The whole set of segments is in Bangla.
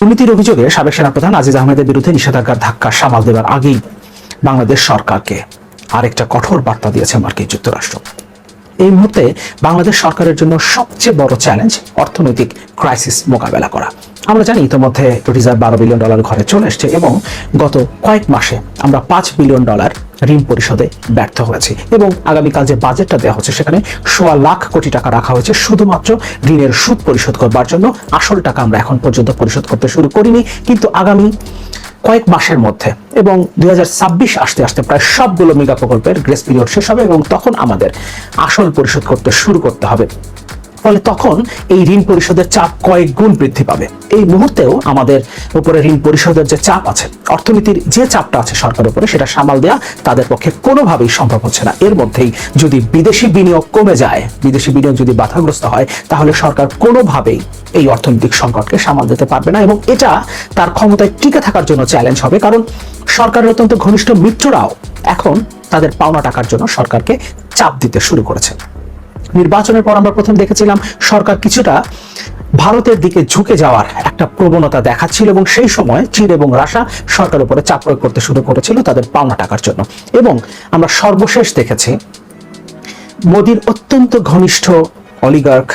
দুর্নীতির অভিযোগে সাবেক সেনাপ্রধান আজিজ আহমেদের বিরুদ্ধে নিষেধাজ্ঞার ধাক্কা সামাল দেবার আগেই বাংলাদেশ সরকারকে আরেকটা কঠোর বার্তা দিয়েছে মার্কিন যুক্তরাষ্ট্র। এই মুহূর্তে বাংলাদেশ সরকারের জন্য সবচেয়ে বড় চ্যালেঞ্জ অর্থনৈতিক ক্রাইসিস মোকাবেলা করা। আমরা জানি ইতিমধ্যে রিজার্ভ বারো বিলিয়ন ডলার ঘরে চলে এসছে এবং গত কয়েক মাসে আমরা পাঁচ বিলিয়ন ডলার ঋণ পরিশোধে ব্যর্থ হয়েছি এবং আগামীকাল যে বাজেটটা দেওয়া হচ্ছে সেখানে সোয়া লাখ কোটি টাকা রাখা হয়েছে শুধুমাত্র ঋণের সুদ পরিশোধ করবার জন্য। আসল টাকা আমরা এখন পর্যন্ত পরিশোধ করতে শুরু করিনি, কিন্তু আগামী কয়েক মাসের মধ্যে এবং দুই হাজার ছাব্বিশ আসতে আসতে প্রায় সবগুলো মেগা প্রকল্পের গ্রেস পিরিয়ড শেষ হবে এবং তখন আমাদের আসল পরিশোধ করতে শুরু করতে হবে। ফলে তখন এই ঋণ পরিশোধের চাপ কয়েক গুণ বৃদ্ধি পাবে। এই মুহূর্তেও আমাদের উপরে ঋণ পরিশোধের যে চাপ আছে, অর্থনীতির যে চাপটা আছে সরকারের উপরে, সেটা সামাল দেওয়া তাদের পক্ষে কোনোভাবেই সম্ভব হচ্ছে না। এর মধ্যেই যদি বিদেশি বিনিয়োগ কমে যায়, বিদেশি বিনিয়োগ যদি বাধাগ্রস্ত হয়, তাহলে সরকার কোনোভাবেই এই অর্থনৈতিক সংকটকে সামাল দিতে পারবে না এবং এটা তার ক্ষমতায় টিকে থাকার জন্য চ্যালেঞ্জ হবে। কারণ সরকারের অত্যন্ত ঘনিষ্ঠ মিত্ররাও এখন তাদের পাওনা টাকার জন্য সরকারকে চাপ দিতে শুরু করেছে। নির্বাচনের পর আমরা প্রথম দেখেছিলাম সরকার কিছুটা ভারতের দিকে ঝুঁকে যাওয়ার একটা প্রবণতা দেখাচ্ছিল এবং সেই সময় চীন এবং রাশা সরকারের উপরে চাপ প্রয়োগ করতে শুরু করেছিল তাদের পাওনা টাকার জন্য। এবং আমরা সর্বশেষ দেখেছি মোদির অত্যন্ত ঘনিষ্ঠ অলিগার্ক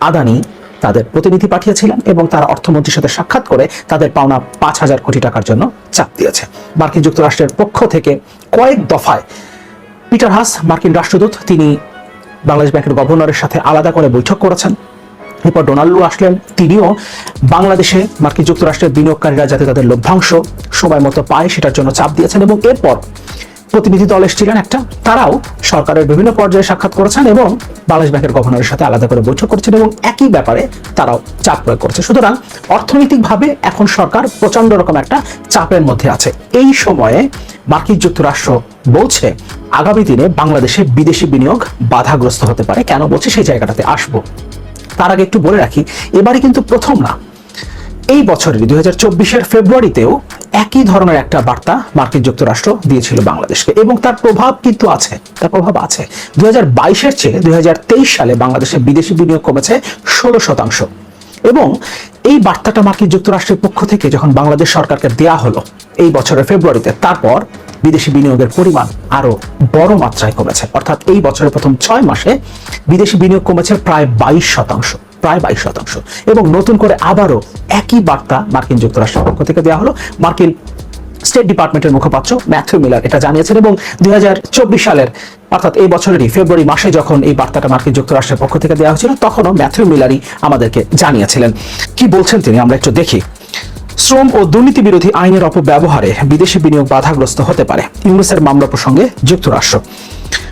আদানি তাদের প্রতিনিধি পাঠিয়েছিলেন এবং তারা অর্থমন্ত্রীর সাথে সাক্ষাৎ করে তাদের পাওনা পাঁচ হাজার কোটি টাকার জন্য চাপ দিয়েছে। মার্কিন যুক্তরাষ্ট্রের পক্ষ থেকে কয়েক দফায় পিটার হাস, মার্কিন রাষ্ট্রদূত, তিনি বাংলাদেশ ব্যাংকের গভর্নরের সাথে আলাদা করে বৈঠক করেছেন। এরপর ডোনাল্ডো আসলেন, তিনিও বাংলাদেশে মার্কিন যুক্তরাষ্ট্রের বিনিয়োগকারীরা যাতে তাদের লভ্যাংশ সময় মতো পায় সেটার জন্য চাপ দিয়েছেন এবং এরপর প্রতিনিধি দল এসেছিলেন একটা, তারাও সরকারের বিভিন্ন পর্যায়ে সাক্ষাৎ করেছেন এবং বাংলাদেশ ব্যাংকের গভর্নরের সাথে আলাদা করে বৈঠক করেছেন এবং একই ব্যাপারে তারাও চাপ প্রয়োগ করেছে। সুতরাং অর্থনৈতিকভাবে এখন সরকার প্রচণ্ড রকম একটা চাপের মধ্যে আছে। এই সময়ে মার্কিন যুক্তরাষ্ট্র বলছে, আগামী দিনে বাংলাদেশে বিদেশি বিনিয়োগ বাধাগ্রস্ত হতে পারে। কেন বলছে? সেই জায়গাটাতে আসব। তার আগে একটু বলে রাখি, এবারে কিন্তু প্রথম না। এই বছরের দুই হাজার চব্বিশের ফেব্রুয়ারিতেও একই ধরনের একটা বার্তা মার্কিন যুক্তরাষ্ট্র দিয়েছিল বাংলাদেশকে। এবং তার প্রভাব কিন্তু আছে, তার প্রভাব আছে। দুই হাজার বাইশের চেয়ে দুই সালে বাংলাদেশে বিদেশি বিনিয়োগ কমেছে ষোলো শতাংশ। এবং এই বার্তাটা মার্কিন যুক্তরাষ্ট্রের পক্ষ থেকে যখন বাংলাদেশ সরকারকে দেয়া হলো, এই বছরের ফেব্রুয়ারিতে, তারপর বিদেশি বিনিয়োগের পরিমাণ আরও বড় মাত্রায় কমেছে। অর্থাৎ এই বছরের প্রথম ছয় মাসে বিদেশি বিনিয়োগ কমেছে প্রায় বাইশ শতাংশ। প্রায় বাইশ শতাংশ। এবং নতুন করে আবারও একই বার্তা মার্কিন যুক্তরাষ্ট্রের পক্ষ থেকে দেওয়া হলো। মার্কিন স্টেট ডিপার্টমেন্টের মুখপাত্র ম্যাথিউ মিলার এটা জানিয়েছেন এবং দুই সালের, অর্থাৎ এই বছরেরই ফেব্রুয়ারি মাসে যখন এই বার্তাটা মার্কিন যুক্তরাষ্ট্রের পক্ষ থেকে দেওয়া হয়েছিল, তখনও ম্যাথিউ মিলারই আমাদেরকে জানিয়েছিলেন। কি বলছেন তিনি? আমরা একটু দেখি। শ্রম ও দুর্নীতি বিরোধী আইনের অপব্যবহারে বিদেশি বিনিয়োগ বাধাগ্রস্ত হতে পারে। ইউনুসের মামলা প্রসঙ্গে যুক্তরাষ্ট্র।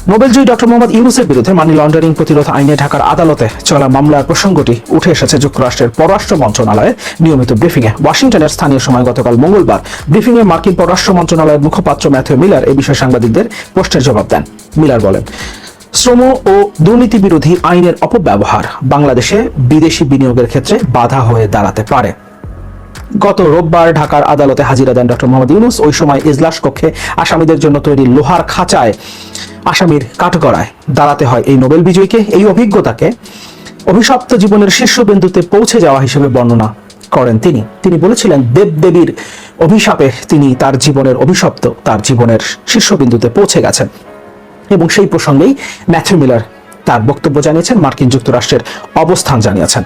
নোবেলজয়ী ডক্টর মোহাম্মদ ইউনুসের বিরুদ্ধে মানি লন্ডারিং প্রতিরোধ আইনে ঢাকার আদালতে চলা মামলার প্রসঙ্গটি উঠে এসেছে যুক্তরাষ্ট্রের পররাষ্ট্র মন্ত্রণালয়ের নিয়মিত ব্রিফিংয়ে ওয়াশিংটনের স্থানীয় সময় গতকাল মঙ্গলবার ব্রিফিংয়ে মার্কিন পররাষ্ট্র মন্ত্রণালয়ের মুখপাত্র ম্যাথিউ মিলার এ বিষয়ে সাংবাদিকদের প্রশ্নের জবাব দেন। মিলার বলেন, শ্রম ও দুর্নীতি বিরোধী আইনের অপব্যবহার বাংলাদেশে বিদেশি বিনিয়োগের ক্ষেত্রে বাধা হয়ে দাঁড়াতে পারে। গত রোববার ঢাকার আদালতে হাজিরা দেন ডক্টর মোহাম্মদ ইউনুস। ওই সময় ইজলাস কক্ষে আসামিদের জন্য তৈরি লোহার খাঁচায় আসামির কাঠগড়ায় দাঁড়াতে হয় এই নোবেল বিজয়ীকে। এই অভিজ্ঞতাকে অভিশপ্ত জীবনের শীর্ষবিন্দুতে পৌঁছে যাওয়া হিসেবে বর্ণনা করেন তিনি। তিনি বলেছিলেন দেব দেবীর অভিশাপে তিনি তার জীবনের অভিশপ্ত, তার জীবনের শীর্ষবিন্দুতে পৌঁছে গেছেন। এবং সেই প্রসঙ্গেই ম্যাথিউ মিলার তার বক্তব্য জানিয়েছেন, মার্কিন যুক্তরাষ্ট্রের অবস্থান জানিয়েছেন।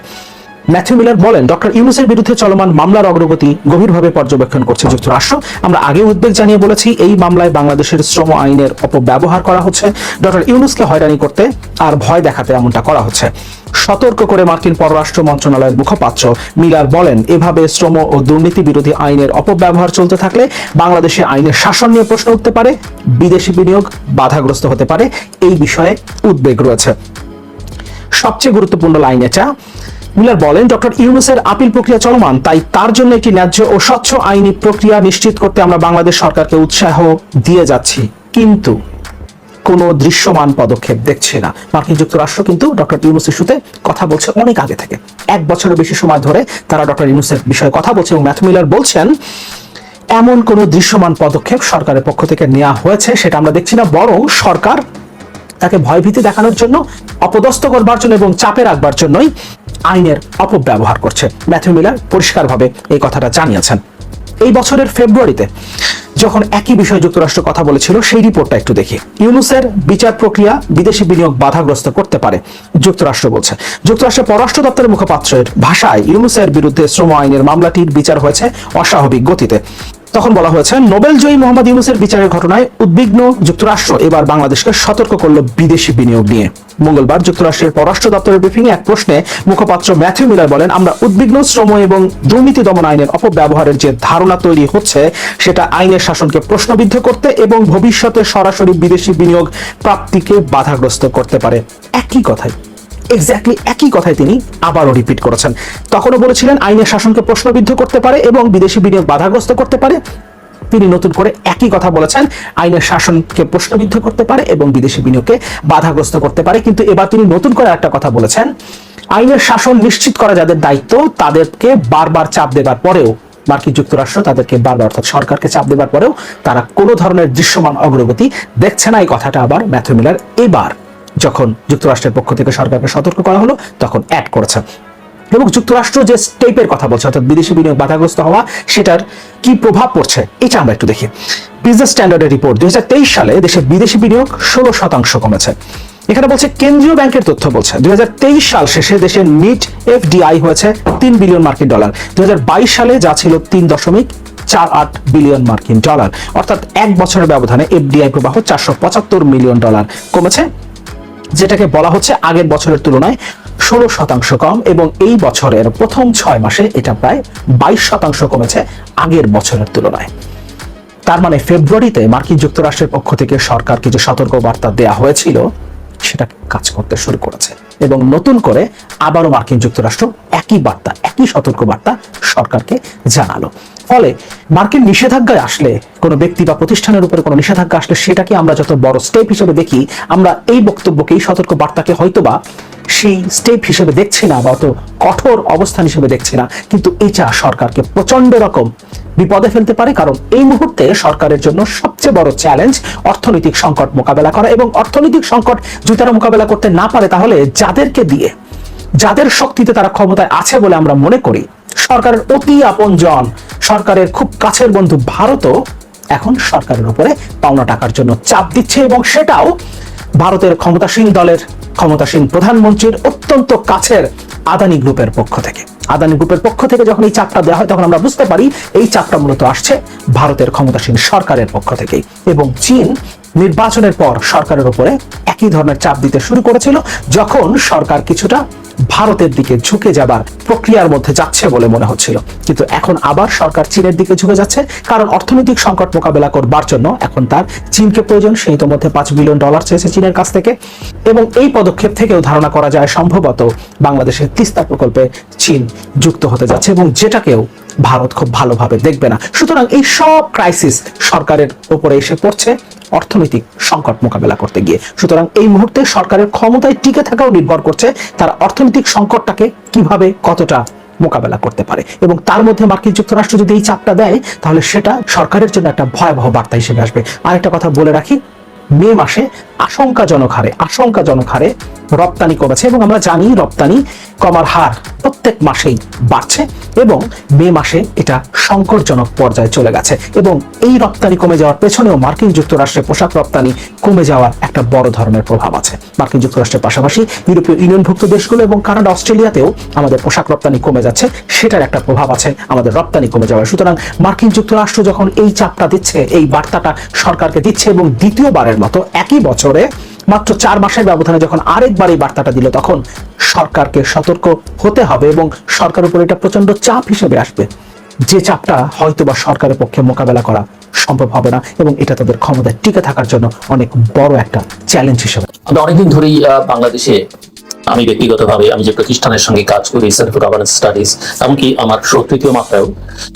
ম্যাথিউ মিলার বলেন, ডক্টর ইউনুসের বিরুদ্ধে চলমান মামলার অগ্রগতি গভীরভাবে পর্যবেক্ষণ করছে যুক্তরাষ্ট্র। আমরা আগে উদ্বেগ জানিয়ে বলেছি, এই মামলায় বাংলাদেশের শ্রম আইনের অপব্যবহার করা হচ্ছে। ডক্টর ইউনুসকে হয়রানি করতে আর ভয় দেখাতে এমনটা করা হচ্ছে। সতর্ক করে মার্কিন পররাষ্ট্র মন্ত্রণালয়ের মুখপাত্র মিলার বলেন, এভাবে শ্রম ও দুর্নীতি বিরোধী আইনের অপব্যবহার চলতে থাকলে বাংলাদেশে আইনের শাসন নিয়ে প্রশ্ন উঠতে পারে, বিদেশি বিনিয়োগ বাধাগ্রস্ত হতে পারে, এই বিষয়ে উদ্বেগ রয়েছে। সবচেয়ে গুরুত্বপূর্ণ লাইন এটা মিলার বলেন, ডক্টর ইউনুসের আপিল প্রক্রিয়া চলমান, তাই তার জন্য একটি ন্যায্য ও স্বচ্ছ আইনি প্রক্রিয়া নিশ্চিত করতে আমরা বাংলাদেশ সরকারকে উৎসাহ দিয়ে যাচ্ছি। কিন্তু কোনো দৃশ্যমান পদক্ষেপ দেখছে না। মার্কিন যুক্তরাষ্ট্র কিন্তু ডক্টর ইউনুস ইস্যুতে কথা বলছে অনেক আগে থেকে। এক বছরের বেশি সময় ধরে তারা ডক্টর ইউনুসের বিষয়ে কথা বলছে এবং ম্যাথ মিলার বলছেন, এমন কোনো দৃশ্যমান পদক্ষেপ সরকারের পক্ষ থেকে নেওয়া হয়েছে সেটা আমরা দেখছি না, বরং সরকার তাকে ভয়ভীতি দেখানোর জন্য, অপদস্থ করবার জন্য এবং চাপে রাখবার জন্যই আইনের অপব্যবহার করছে। ম্যাথিউ মিলার পরিষ্কারভাবে এই কথাটা জানিয়েছেন। এই বছরের ফেব্রুয়ারিতে যখন একই বিষয়ে যুক্তরাষ্ট্র কথা বলেছিল, সেই রিপোর্টটা একটু দেখি। ইউনুসের বিচার প্রক্রিয়া বিদেশি বিনিয়োগ বাধাগ্রস্ত করতে পারে, যুক্তরাষ্ট্র বলছে। যুক্তরাষ্ট্রের পররাষ্ট্র দপ্তরের মুখপাত্রের ভাষায় ইউনুসের বিরুদ্ধে শ্রম আইনের মামলাটির বিচার হয়েছে অস্বাভাবিক গতিতে। তখন বলা হয়েছে, নোবেল জয়ী মোহাম্মদ ইউনুসের বিচারের ঘটনায় উদ্বিগ্ন যুক্তরাষ্ট্র এবার বাংলাদেশকে সতর্ক করল বিদেশি বিনিয়োগ নিয়ে। মঙ্গলবার যুক্তরাষ্ট্রের পররাষ্ট্র দপ্তরের ব্রিফিংয়ে এক প্রশ্নে মুখপাত্র ম্যাথিউ মিলার বলেন, আমরা উদ্বিগ্ন শ্রম এবং দুর্নীতি দমন আইনের অপব্যবহারের যে ধারণা তৈরি হচ্ছে, সেটা আইনের শাসনকে প্রশ্নবিদ্ধ করতে এবং ভবিষ্যতে সরাসরি বিদেশি বিনিয়োগ প্রাপ্তিকে বাধাগ্রস্ত করতে পারে। একই কথাই। এক্স্যাক্টলি একই কথাই তিনি আবারও রিপিট করেছেন। তখনও বলেছিলেন, আইনের শাসনকে প্রশ্নবিদ্ধ করতে পারে এবং বিদেশি বিনিয়োগ বাধাগ্রস্ত করতে পারে। তিনি নতুন করে একই কথা বলেছেন, আইনের শাসনকে প্রশ্নবিদ্ধ করতে পারে এবং বিদেশি বিনিয়োগকে বাধাগ্রস্ত করতে পারে। কিন্তু এবার তিনি নতুন করে একটা কথা বলেছেন, আইনের শাসন নিশ্চিত করা যাদের দায়িত্ব, তাদেরকে বারবার চাপ দেবার পরেও, মার্কিন যুক্তরাষ্ট্র তাদেরকে বারবার অর্থাৎ সরকারকে চাপ দেবার পরেও, তারা কোনো ধরনের দৃশ্যমান অগ্রগতি দেখছে না। এই কথাটা আবার ম্যাথু মিলার এবার যখন যুক্তরাষ্ট্রের পক্ষ থেকে সরকারকে সতর্ক করা হলো, তখন অ্যাড করেছে। এবং যুক্তরাষ্ট্র যে স্টেপের কথা বলছে, অর্থাৎ বিদেশি বিনিয়োগ বাধাগ্রস্ত হওয়া, সেটার কি প্রভাব পড়ছে, এটা আমরা একটু দেখি। বিজনেস স্ট্যান্ডার্ডের রিপোর্ট দুই সালে দেশে বিদেশি বিনিয়োগ ষোলো শতাংশ কমেছে। এখানে বলছে, কেন্দ্রীয় ব্যাংকের তথ্য বলছে, দুই হাজার তেইশ সাল শেষে দেশের নিট এফডিআই হয়েছে তিন বিলিয়ন মার্কিন ডলার। দুই হাজার বাইশ সালে যা ছিল তিন দশমিক চার আট বিলিয়ন মার্কিন ডলার। অর্থাৎ এক বছরের ব্যবধানে এফডিআই প্রবাহ চারশো পঁচাত্তর মিলিয়ন ডলার কমেছে। যেটাকে বলা হচ্ছে আগের বছরের তুলনায় ষোলো শতাংশ কম এবং এই বছরের প্রথম ছয় মাসে এটা প্রায় বাইশ শতাংশ কমেছে আগের বছরের তুলনায়। তার মানে ফেব্রুয়ারিতে মার্কিন যুক্তরাষ্ট্রের পক্ষ থেকে সরকারকে যে সতর্ক বার্তা দেয়া হয়েছিল, সেটা কাজ করতে শুরু করেছে এবং নতুন করে আবারও মার্কিন যুক্তরাষ্ট্র একই বার্তা, একই সতর্ক বার্তা সরকারকে জানালো। ফলে মার্কিন নিষেধাজ্ঞায় আসলে কোনো ব্যক্তি বা প্রতিষ্ঠানের উপরে কোনো নিষেধাজ্ঞা আসলে সেটাকে আমরা যত বড় স্টেপ হিসেবে দেখি, আমরা এই বক্তব্যকে এই সতর্ক বার্তাকে হয়তোবা সেই স্টেপ হিসেবে দেখছি না বা অত কঠোর অবস্থান হিসেবে দেখছি না। কিন্তু এটা সরকারকে প্রচণ্ড রকম বিপদে ফেলতে পারে, কারণ এই মুহূর্তে সরকারের জন্য সবচেয়ে বড় চ্যালেঞ্জ অর্থনৈতিক সংকট মোকাবেলা করা এবং অর্থনৈতিক সংকট যদি তারা মোকাবেলা করতে না পারে তাহলে যাদেরকে দিয়ে, যাদের শক্তিতে তারা ক্ষমতায় আছে বলে আমরা মনে করি সরকারের অতি আপনজন। সরকারের খুব কাছের বন্ধু ভারতও এখন সরকারের উপরে পাওনা টাকার জন্য চাপ দিচ্ছে এবং সেটাও ভারতের ক্ষমতাসীন দলের ক্ষমতাসীন প্রধানমন্ত্রীর অত্যন্ত কাছের আদানি গ্রুপের পক্ষ থেকে। আদানি গ্রুপের পক্ষ থেকে যখন এই চাপটা দেওয়া হয় তখন আমরা বুঝতে পারি এই চাপটা মূলত আসছে ভারতের ক্ষমতাসীন সরকারের পক্ষ থেকেই এবং চীন নির্বাচনের পর সরকারের উপরে একই ধরনের চাপ দিতে শুরু করেছিল যখন সরকার কিছুটা ভারতের দিকে ঝুঁকে যাবার প্রক্রিয়ার মধ্যে যাচ্ছে বলে মনে হচ্ছিল। কিন্তু এখন আবার সরকার চীনের দিকে ঝুঁকে যাচ্ছে, কারণ অর্থনৈতিক সংকট মোকাবেলা করবার জন্য এখন তার চীনকে প্রয়োজন সেই তো মধ্যে পাঁচ বিলিয়ন ডলার চেয়েছে চীনের কাছ থেকে। এবং এই পদক্ষেপ থেকেও ধারণা করা যায়, সম্ভবত বাংলাদেশের তিস্তা প্রকল্পে চীন যুক্ত হতে যাচ্ছে এবং যেটাকেও ভারত খুব ভালোভাবে দেখবে না। সুতরাং এই সব ক্রাইসিস সরকারের উপরে এসে পড়ছে অর্থনৈতিক সংকট মোকাবেলা করতে গিয়ে। সুতরাং এই মুহূর্তে সরকারের ক্ষমতায় টিকে থাকাও নির্ভর করছে তার অর্থনৈতিক সংকটটাকে কীভাবে কতটা মোকাবেলা করতে পারে। এবং তার মধ্যে মার্কিন যুক্তরাষ্ট্র যদি এই চাপটা দেয়, তাহলে সেটা সরকারের জন্য একটা ভয়াবহ বার্তা হিসেবে আসবে। আরেকটা কথা বলে রাখি, মে মাসে আশঙ্কাজনক হারে আশঙ্কাজনক হারে রপ্তানি কমেছে এবং আমরা জানি রপ্তানি কমার হার প্রত্যেক মাসেই বাড়ছে এবং মে মাসে এটা সংকটজনক পর্যায়ে চলে গেছে এবং এই রপ্তানি কমে যাওয়ার পেছনেও মার্কিন যুক্তরাষ্ট্রের পোশাক রপ্তানি কমে যাওয়ার একটা বড় ধরনের প্রভাব আছে। মার্কিন যুক্তরাষ্ট্রের পাশাপাশি ইউরোপীয় ইউনিয়নভুক্ত দেশগুলো এবং কানাডা, অস্ট্রেলিয়াতেও আমাদের পোশাক রপ্তানি কমে যাচ্ছে, সেটার একটা প্রভাব আছে, আমাদের রপ্তানি কমে যাওয়ার। সুতরাং মার্কিন যুক্তরাষ্ট্র যখন এই চাপটা দিচ্ছে, এই বার্তাটা সরকারকে দিচ্ছে এবং দ্বিতীয়বারের মতো একই বছরে মাত্র চার মাসের ব্যবধানে যখন আরেকবার এই বার্তাটা দিল, তখন সরকারকে সতর্ক হতে হবে এবং সরকার উপর এটা প্রচণ্ড চাপ হিসেবে আসবে। যে চাপটা হয়তো বা সরকারের পক্ষে মোকাবেলা করা সম্ভব হবে না এবং এটা তাদের ক্ষমতায় টিকে থাকার জন্য অনেক বড় একটা চ্যালেঞ্জ হিসেবে। আমি অনেকদিন ধরেই বাংলাদেশে আমি ব্যক্তিগতভাবে আমি যে প্রতিষ্ঠানের সঙ্গে কাজ করি ফর গভর্নেন্স স্টাডিজ এমনকি আমার তৃতীয় মাত্রায়ও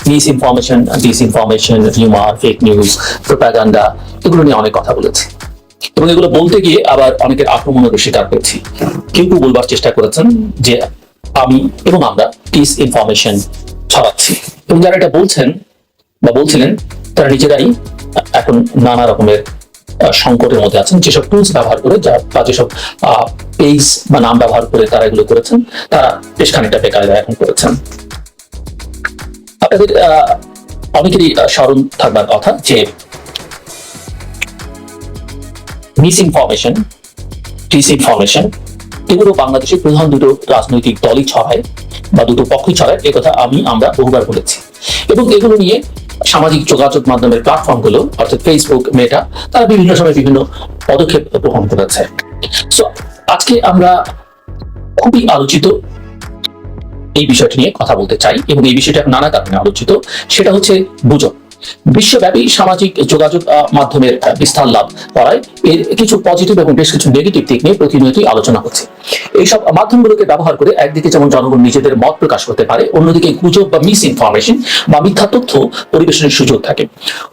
misinformation disinformation rumour fake news propaganda এগুলো নিয়ে অনেক কথা বলেছি। এবং এগুলো বলতে গিয়ে আবার অনেকের আক্রমণেরও শিকার করেছি কেউ কেউ বলবার চেষ্টা করেছেন যে আমি এবং আমরা ডিস ইনফরমেশন ছড়াচ্ছি। এবং যারা এটা বলছেন বা বলছিলেন, তারা নিজেরাই এখন নানা রকমের সংকটের মধ্যে আছেন। যেসব টুলস ব্যবহার করে যা বা যেসব পেজ বা নাম ব্যবহার করে তারা এগুলো করেছেন, তারা বেশ খানিকটা বেকায়দা এখন করেছেন। আপনাদের অনেকেরই স্মরণ থাকবার কথা যে মিস ইনফরমেশন ডিস ইনফরমেশন এগুলো বাংলাদেশের প্রধান দুটো রাজনৈতিক দলই ছড়ায় বা দুটো পক্ষই ছড়ায়, এ কথা আমি, আমরা বহুবার বলেছি। এবং এগুলো নিয়ে সামাজিক যোগাযোগ মাধ্যমের প্ল্যাটফর্মগুলো অর্থাৎ ফেসবুক মেটা তারা বিভিন্ন সময় বিভিন্ন পদক্ষেপ গ্রহণ করেছে। সো আজকে আমরা খুবই আলোচিত এই বিষয়টি নিয়ে কথা বলতে চাই এবং এই বিষয়টা নানা কারণে আলোচিত, সেটা হচ্ছে গুজব। বিশ্বব্যাপী সামাজিক যোগাযোগ মাধ্যমের বিস্তার লাভ করায় এর কিছু পজিটিভ এবং বেশ কিছু নেগেটিভ দিক নিয়ে প্রতিনিয়তই আলোচনা হচ্ছে। এইসব মাধ্যমগুলোকে ব্যবহার করে একদিকে যেমন জনগণ নিজেদের মত প্রকাশ করতে পারে, অন্যদিকে গুজব বা মিস ইনফরমেশন বা মিথ্যা তথ্য পরিবেশনের সুযোগ থাকে।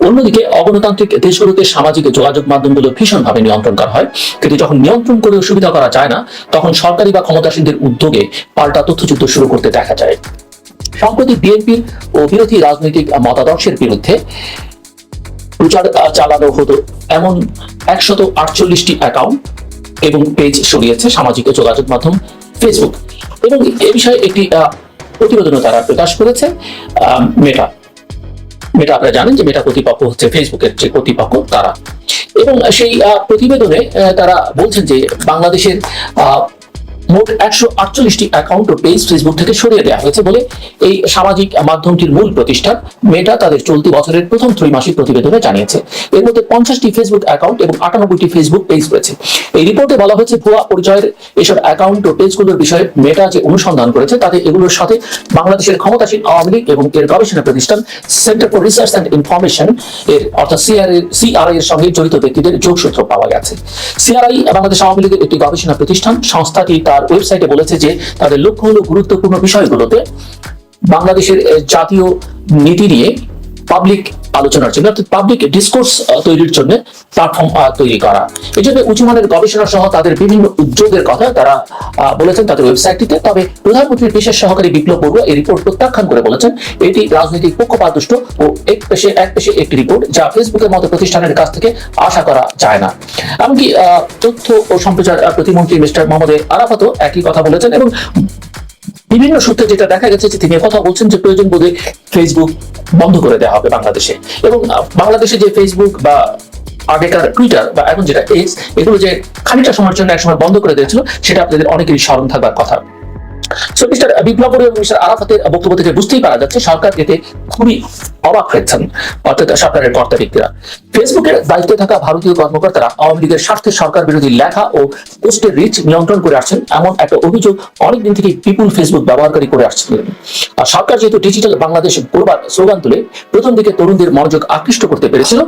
অন্যদিকে অগণতান্ত্রিক দেশগুলোতে সামাজিক যোগাযোগ মাধ্যমগুলো ভীষণভাবে নিয়ন্ত্রণ করা হয়। কিন্তু যখন নিয়ন্ত্রণ করে সুবিধা করা যায় না, তখন সরকারি বা ক্ষমতাসীনদের উদ্যোগে পাল্টা তথ্যযুদ্ধ শুরু করতে দেখা যায়। সম্প্রতি বিএনপির ও বিরোধী রাজনৈতিক মতাদর্শের বিরুদ্ধে প্রচার চালানো হতো এমন একশত আটচল্লিশটি অ্যাকাউন্ট এবং পেজ সরিয়েছে সামাজিক যোগাযোগ মাধ্যম ফেসবুক এবং এ বিষয়ে একটি প্রতিবেদনও তারা প্রকাশ করেছে মেটা মেটা আপনারা জানেন যে মেটা কর্তৃপক্ষ হচ্ছে ফেসবুকের যে কর্তৃপক্ষ তারা। এবং সেই প্রতিবেদনে তারা বলছেন যে বাংলাদেশের মোট একশো আটচল্লিশটি অ্যাকাউন্ট ও পেজ ফেসবুক থেকে সরিয়ে দেওয়া হয়েছে বলে এই সামাজিক মাধ্যমটির মূল প্রতিষ্ঠান মেটা তাদের চলতি বছরের প্রথম ত্রৈমাসিক প্রতিবেদনে জানিয়েছে। এর মধ্যে পঞ্চাশটি ফেসবুক অ্যাকাউন্ট এবং আটানব্বইটি ফেসবুক পেজ রয়েছে। এই রিপোর্টে বলা হয়েছে, ভুয়া পরিচয়ের এসব অ্যাকাউন্ট ও পেজগুলোর বিষয়ে মেটা যে অনুসন্ধান করেছে, তাতে এগুলোর সাথে বাংলাদেশের ক্ষমতাসীন আওয়ামী লীগ এবং এর গবেষণা প্রতিষ্ঠান centre for research and information এর অর্থাৎ সিআরআই সিআরআই এর সঙ্গে জড়িত ব্যক্তিদের যোগসূত্র পাওয়া গেছে। সিআরআই বাংলাদেশ আওয়ামী লীগের একটি গবেষণা প্রতিষ্ঠান, সংস্থাটি তার ওয়েবসাইটে বলেছে যে তাদের লক্ষ্য হলো গুরুত্বপূর্ণ বিষয়গুলোতে বাংলাদেশের জাতীয় নীতি নিয়ে পাবলিক আলোচনার জন্য, অর্থাৎ পাবলিক ডিসকোর্স তৈরির জন্য প্ল্যাটফর্ম তৈরি করা। এই জন্য উঁচুমানের গবেষণা সহ তাদের বিভিন্ন উদ্যোগের কথা তারা বলেছেন তাদের ওয়েবসাইটটিতে তবে প্রধানমন্ত্রীর বিশেষ সহকারী বিপ্লব বড়ুয়া এই রিপোর্ট প্রত্যাখ্যান করে বলেছেন, এটি রাজনৈতিক পক্ষপাতদুষ্ট ও এক পেশে এক পেশে একটি রিপোর্ট যা ফেসবুকের মতো প্রতিষ্ঠানের কাছ থেকে আশা করা যায় না। এমনকি তথ্য ও সম্প্রচার প্রতিমন্ত্রী মিস্টার মোহাম্মদ আরাফাতও একই কথা বলেছেন এবং বিভিন্ন সূত্রে যেটা দেখা গেছে যে তিনি কথা বলছেন যে প্রয়োজন বোধে ফেসবুক বন্ধ করে দেওয়া হবে বাংলাদেশে। এবং বাংলাদেশে যে ফেসবুক বা আগেকার টুইটার বা এখন যেটা এক্স এগুলো যে খানিকটা সময়ের জন্য একসময় বন্ধ করে দিয়েছিল, সেটা আপনাদের অনেকেরই স্মরণ থাকবার কথা। সো মিস্টার বিপ্লব বড়ুয়া এবং মিস্টার আরাফাতের বক্তব্য থেকে বুঝতেই পারা যাচ্ছে সরকার এতে খুবই অবাক হয়েছেন, অর্থাৎ সরকারের কর্তা ব্যক্তিরা ফেসবুকের দায়িত্বে থাকা ভারতীয় কর্মকর্তারা আওয়ামী লীগের স্বার্থে সরকার বিরোধী লেখা ও পোস্টের রিচ নিয়ন্ত্রণ করে আসছেন, এমন একটা অভিযোগ অনেকদিন থেকে পিপুল ফেসবুক ব্যবহারকারী করে আসছিলেন আর সরকার যেহেতু ডিজিটাল বাংলাদেশ করবার স্লোগান তুলে প্রথম দিকে তরুণদের মনোযোগ আকৃষ্ট করতে পেরেছিল,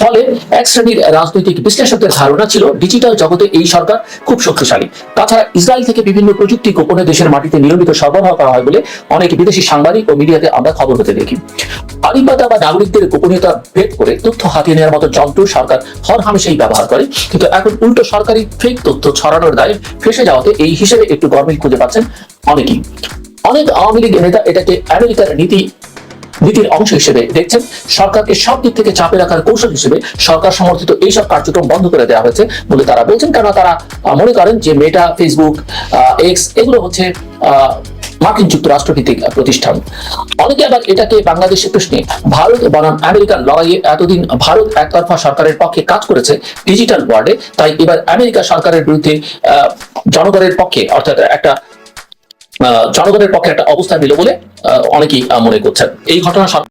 ফলে এক শ্রেণির রাজনৈতিক বিশ্লেষকদের ধারণা ছিল ডিজিটাল জগতে এই সরকার খুব শক্তিশালী। তাছাড়া ইসরায়েল থেকে বিভিন্ন প্রযুক্তি গোপনে দেশের মাটিতে নিয়মিত সরবরাহ করা হয় বলে অনেক বিদেশি সাংবাদিক ও মিডিয়াতে আমরা খবর হতে দেখি। আলিপাতা বা নাগরিকদের গোপনীয়তা ভেদ করে তথ্য হাতিয়ে নেওয়ার মতো যন্ত্র সরকার হর হামেশাই ব্যবহার করে। কিন্তু এখন উল্টো সরকারি ফেক তথ্য ছড়ানোর দায়ে ফেসে যাওয়াতে এই হিসেবে একটু গরমিল খুঁজে পাচ্ছেন অনেকেই। অনেক আওয়ামী লীগ নেতা এটাকে আমেরিকার নীতি, নীতির অংশ হিসেবে দেখছেন। সরকারকে সব দিক থেকে চাপে রাখার কৌশল হিসেবে সরকার সমর্থিত এইসব কার্যক্রম বন্ধ করে দেওয়া হয়েছে বলে তারা বলছেন। কেননা তারা মনে করেন যে মেটা ফেসবুক এক্স এগুলো হচ্ছে মার্কিন যুক্তরাষ্ট্র ভিত্তিক প্রতিষ্ঠান। অনেকে আবার এটাকে বাংলাদেশের প্রশ্নে ভারত বনাম আমেরিকার লড়াইয়ে এতদিন ভারত একতরফা সরকারের পক্ষে কাজ করেছে ডিজিটাল ওয়ার্ল্ডে। তাই এবার আমেরিকা সরকারের বিরুদ্ধে জনগণের পক্ষে, অর্থাৎ একটা জনগণের পক্ষে একটা অবস্থা নিল বলে অনেকেই মনে করছেন। এই ঘটনা